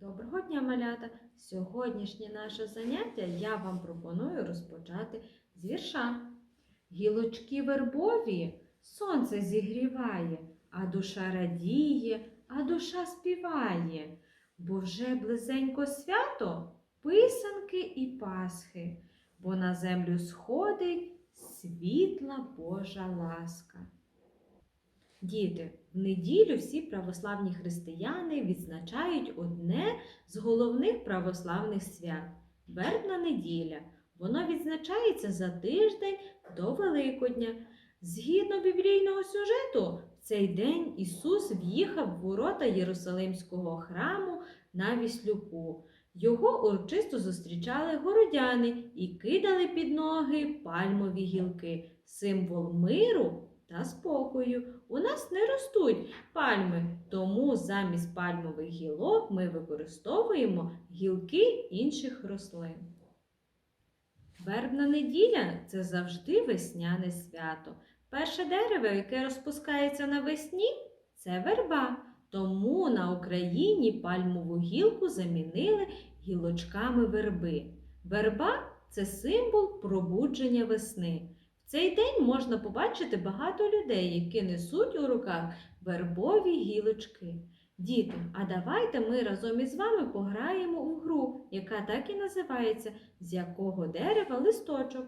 Доброго дня, малята! Сьогоднішнє наше заняття я вам пропоную розпочати з вірша. Гілочки вербові сонце зігріває, а душа радіє, а душа співає. Бо вже близенько свято писанки і пасхи, бо на землю сходить світла Божа ласка. Діти, в неділю всі православні християни відзначають одне з головних православних свят Вербна неділя. Воно відзначається за тиждень до Великодня. Згідно біблійного сюжету, в цей день Ісус в'їхав в ворота Єрусалимського храму на Віслюку. Його урочисто зустрічали городяни і кидали під ноги пальмові гілки, символ миру та спокою. У нас не ростуть пальми, тому замість пальмових гілок ми використовуємо гілки інших рослин. Вербна неділя це завжди весняне свято. Перше дерево, яке розпускається навесні, це верба. Тому на Україні пальмову гілку замінили гілочками верби. Верба це символ пробудження весни. Цей день можна побачити багато людей, які несуть у руках вербові гілочки. Діти, а давайте ми разом із вами пограємо у гру, яка так і називається З якого дерева листочок.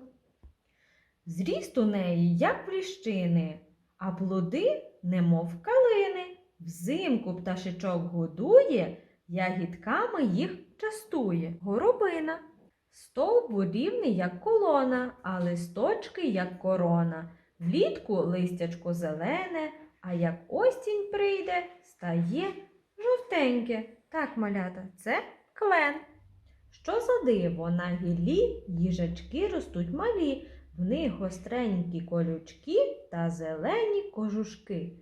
Зріст у неї, як пліщини, а плоди, немов калини. Взимку пташечок годує, ягідками їх частує. Горобина. Стовбур рівний, як колона, а листочки, як корона. Влітку листячко зелене, а як осінь прийде, стає жовтеньке. Так, малята, це клен. Що за диво, на гіллі їжачки ростуть малі, в них гостренькі колючки та зелені кожушки.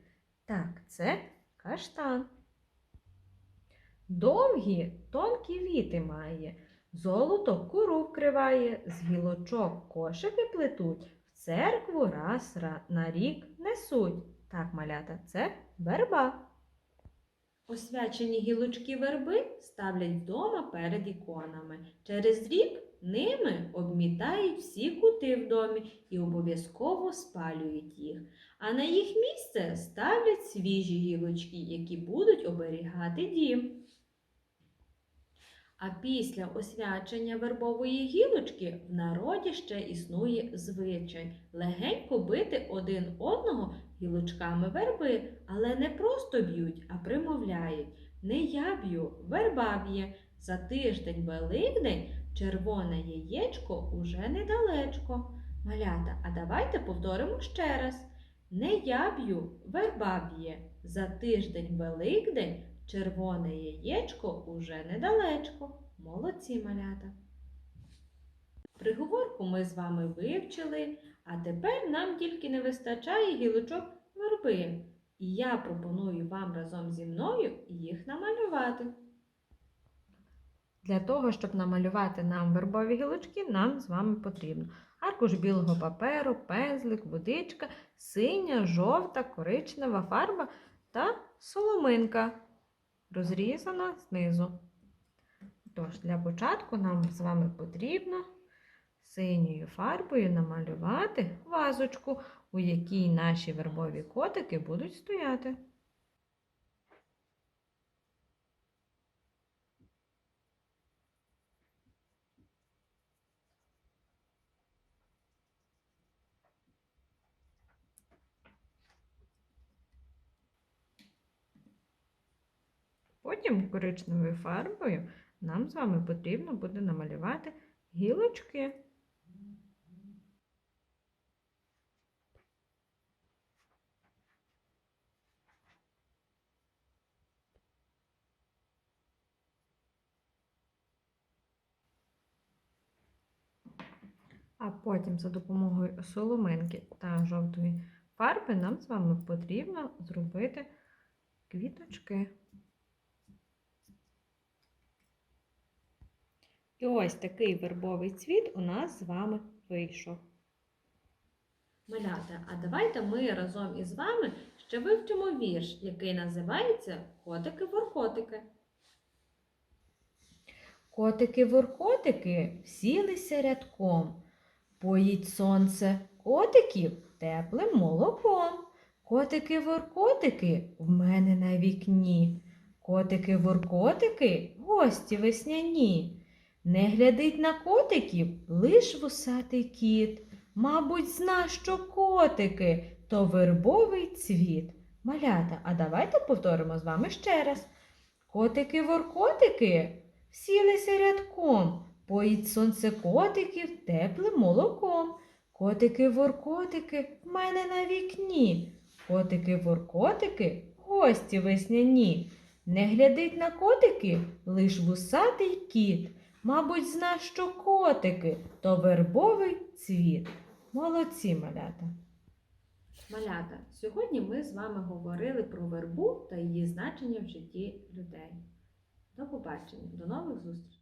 Так, це каштан. Довгі, тонкі віти має. Золото куру вкриває, з гілочок кошики плетуть, в церкву раз на рік несуть. Так, малята, це верба. Освячені гілочки верби ставлять вдома перед іконами. Через рік ними обмітають всі кути в домі і обов'язково спалюють їх. А на їх місце ставлять свіжі гілочки, які будуть оберігати дім. А після освячення вербової гілочки в народі ще існує звичай легенько бити один одного гілочками верби, але не просто б'ють, а примовляють. Не я б'ю, верба б'є. За тиждень Великдень червоне яєчко уже недалечко. Малята, а давайте повторимо ще раз. Не я б'ю, верба б'є. За тиждень Великдень червоне яєчко уже недалечко. Молодці малята. Приговорку ми з вами вивчили, а тепер нам тільки не вистачає гілочок верби. І я пропоную вам разом зі мною їх намалювати. Для того, щоб намалювати нам вербові гілочки, нам з вами потрібно аркуш білого паперу, пензлик, водичка, синя, жовта, коричнева фарба та соломинка, розрізана знизу. Тож, для початку нам з вами потрібно синьою фарбою намалювати вазочку, у якій наші вербові котики будуть стояти. Потім коричневою фарбою нам з вами потрібно буде намалювати гілочки. А потім за допомогою соломинки та жовтої фарби нам з вами потрібно зробити квіточки. І ось такий вербовий цвіт у нас з вами вийшов. Малята, а давайте ми разом із вами ще вивчимо вірш, який називається Котики-воркотики. Котики-воркотики всілися рядком. Поїть сонце котиків теплим молоком. Котики-воркотики в мене на вікні. Котики-воркотики гості весняні. Не глядить на котиків лиш вусатий кіт. Мабуть, зна, що котики то вербовий цвіт. Малята, а давайте повторимо з вами ще раз. Котики-воркотики сілися рядком, поїть сонце котиків теплим молоком. Котики-воркотики в мене на вікні. Котики-воркотики гості весняні. Не глядить на котики лиш вусатий кіт. Мабуть, зна, що котики то вербовий цвіт. Молодці, малята. Малята, сьогодні ми з вами говорили про вербу та її значення в житті людей. До побачення, до нових зустрічей!